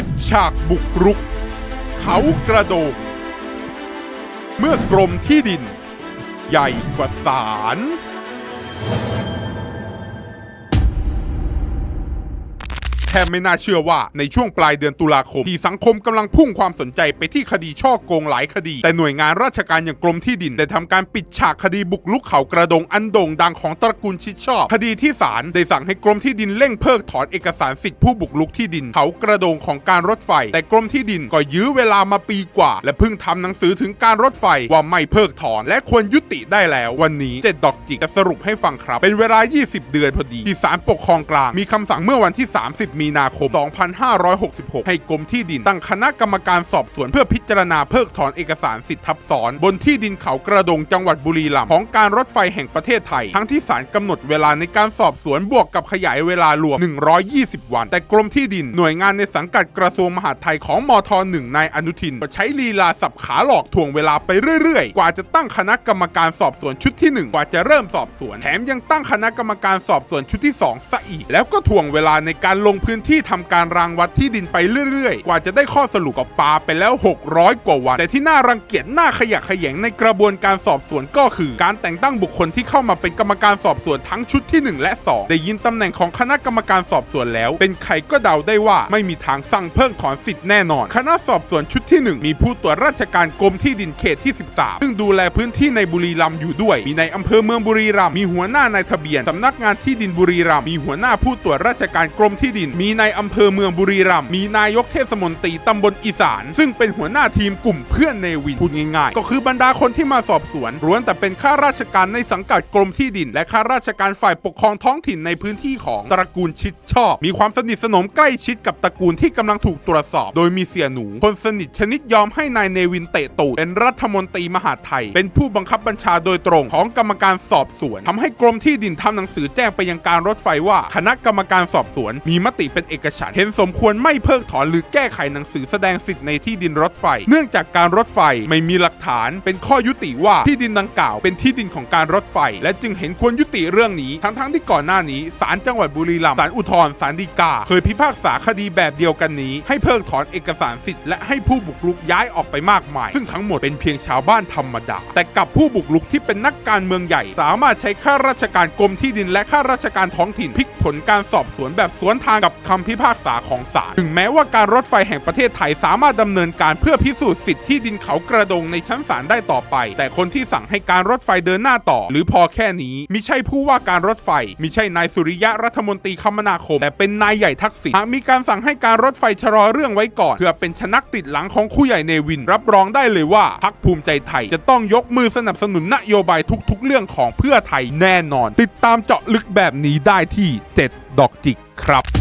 ปิดฉากบุกรุก เขากระโดงเมื่อกรมที่ดิน ใหญ่กว่าศาล แทบไม่น่าเชื่อว่าในช่วงปลายเดือนตุลาคม ที่สังคมกำลังพุ่งความสนใจไปที่คดีช่อโกงหลายคดี แต่หน่วยงานราชการอย่างกรมที่ดิน ได้ทำการปิดฉากคดีบุกลุกเขากระดงอันโด่งดังของตระกูลชิดชอบ คดีที่ศาลได้สั่งให้กรมที่ดินเร่งเพิกถอนเอกสารสิทธิผู้บุกลุกที่ดิน เขากระดงของการรถไฟ แต่กรมที่ดินก็ยื้อเวลามาปีกว่า และเพิ่งทำหนังสือถึงการรถไฟว่าไม่เพิกถอน และควรยุติได้แล้ววันนี้เจ็ดดอกจิกจะสรุปให้ฟังครับ เป็นเวลา 20 เดือนพอดีที่ศาลปกครองกลางมีคำสั่งเมื่อวันที่ 30มีนาคม 2566 ให้กรมที่ดินตั้งคณะกรรมการสอบสวนเพื่อพิจารณาเพิกถอนเอกสารสิทธิทับซ้อน บนที่ดินเขากระดงจังหวัดบุรีรัมย์ของการรถไฟแห่งประเทศไทย ทั้งที่ศาลกำหนดเวลาในการสอบสวนบวกกับขยายเวลารวม 120 วัน แต่กรมที่ดินหน่วยงานในสังกัดกระทรวงมหาดไทยของมทหนึ่งนายอนุทินก็ใช้ลีลาสับขาหลอกถ่วงเวลาไปเรื่อยๆ กว่าจะตั้งคณะกรรมการสอบสวนชุดที่หนึ่งกว่าจะเริ่มสอบสวน แถมยังตั้งคณะกรรมการสอบสวนชุดที่สองซะอีก แล้วก็ถ่วงเวลาในการลงพื้นที่ทำการรางวัดที่ดินไปเรื่อยๆ กว่าจะได้ข้อสรุปกับปาไปแล้ว 600 กว่าวัน แต่ที่น่ารังเกียจน่าขยะแขยงในกระบวนการสอบสวนก็คือ การแต่งตั้งบุคคลที่เข้ามาเป็นกรรมการสอบสวนทั้งชุดที่ 1 และ 2 ได้ยินตำแหน่งของคณะกรรมการสอบสวนแล้ว เป็นใครก็เดาได้ว่าไม่มีทางสั่งเพิกถอนสิทธิ์แน่นอน คณะสอบสวนชุดที่ 1 มีผู้ตรวจราชการกรมที่ดินเขตที่ 13 ซึ่งดูแลพื้นที่ในบุรีรัมย์อยู่ด้วย มีในอำเภอเมืองบุรีรัมย์มีหัวหน้านายทะเบียนสำนักงานที่ดินบุรีรัมย์มีหัวหน้าผู้ตรวจราชการกรมที่ดินมีในอำเภอเมืองบุรีรัมย์มีนายกเทศมนตรีตำบลอีสาน ซึ่งเป็นหัวหน้าทีมกลุ่มเพื่อนเนวินพูดง่ายๆ ก็คือบรรดาคนที่มาสอบสวนล้วนแต่เป็นข้าราชการในสังกัดกรมที่ดิน และข้าราชการฝ่ายปกครองท้องถิ่นในพื้นที่ของตระกูลชิดชอบ มีความสนิทสนมใกล้ชิดกับตระกูลที่กำลังถูกตรวจสอบ โดยมีเสียหนู คนสนิทชนิดยอมให้นายเนวินเตะตูดเป็นรัฐมนตรีมหาไทย เป็นผู้บังคับบัญชาโดยตรงของกรรมการสอบสวนทำให้กรมที่ดินทำหนังสือแจ้งไปยังการรถไฟว่า คณะกรรมการสอบสวน มีมติเป็นเอกฉันท์เห็นสมควรไม่เพิกถอนหรือแก้ไขหนังสือแสดงสิทธิ์ในที่ดินรถไฟ เนื่องจากการรถไฟไม่มีหลักฐาน เป็นข้อยุติว่าที่ดินดังกล่าว เป็นที่ดินของการรถไฟ และจึงเห็นควรยุติเรื่องนี้ ทั้งๆที่ก่อนหน้านี้ศาลจังหวัดบุรีรัมย์ศาลอุทธรณ์ศาลฎีกา เคยพิพากษาคดีแบบเดียวกันนี้ ให้เพิกถอนเอกสารสิทธิ์และให้ผู้บุกรุกย้ายออกไปมากมาย ซึ่งทั้งหมดเป็นเพียงชาวบ้านธรรมดา แต่กับผู้บุกรุกที่เป็นนักการเมืองใหญ่ สามารถใช้ข้าราชการกรมที่ดินและข้าราชการท้องถิ่นพลิกผลการสอบสวนแบบสวนทางกับคำพิพากษาของศาลถึงแม้ว่าการรถไฟแห่งประเทศไทยสามารถดำเนินการเพื่อพิสูจน์สิทธิ์ที่ดินเขากระดงในชั้นศาลได้ต่อไป แต่คนที่สั่งให้การรถไฟเดินหน้าต่อ หรือพอแค่นี้มิใช่ผู้ว่าการรถไฟมิใช่นายสุริยะรัฐมนตรีคมนาคม แต่เป็นนายใหญ่ทักษิณหากมีการสั่งให้การรถไฟชะลอเรื่องไว้ก่อน เพื่อเป็นชนักติดหลังของคู่ใหญ่เนวิน รับรองได้เลยว่าพักภูมิใจไทย จะต้องยกมือสนับสนุนนโยบายทุกๆ เรื่องของเพื่อไทยแน่นอน ติดตามเจาะลึกแบบนี้ได้ที่ 7 ดอกจิกครับ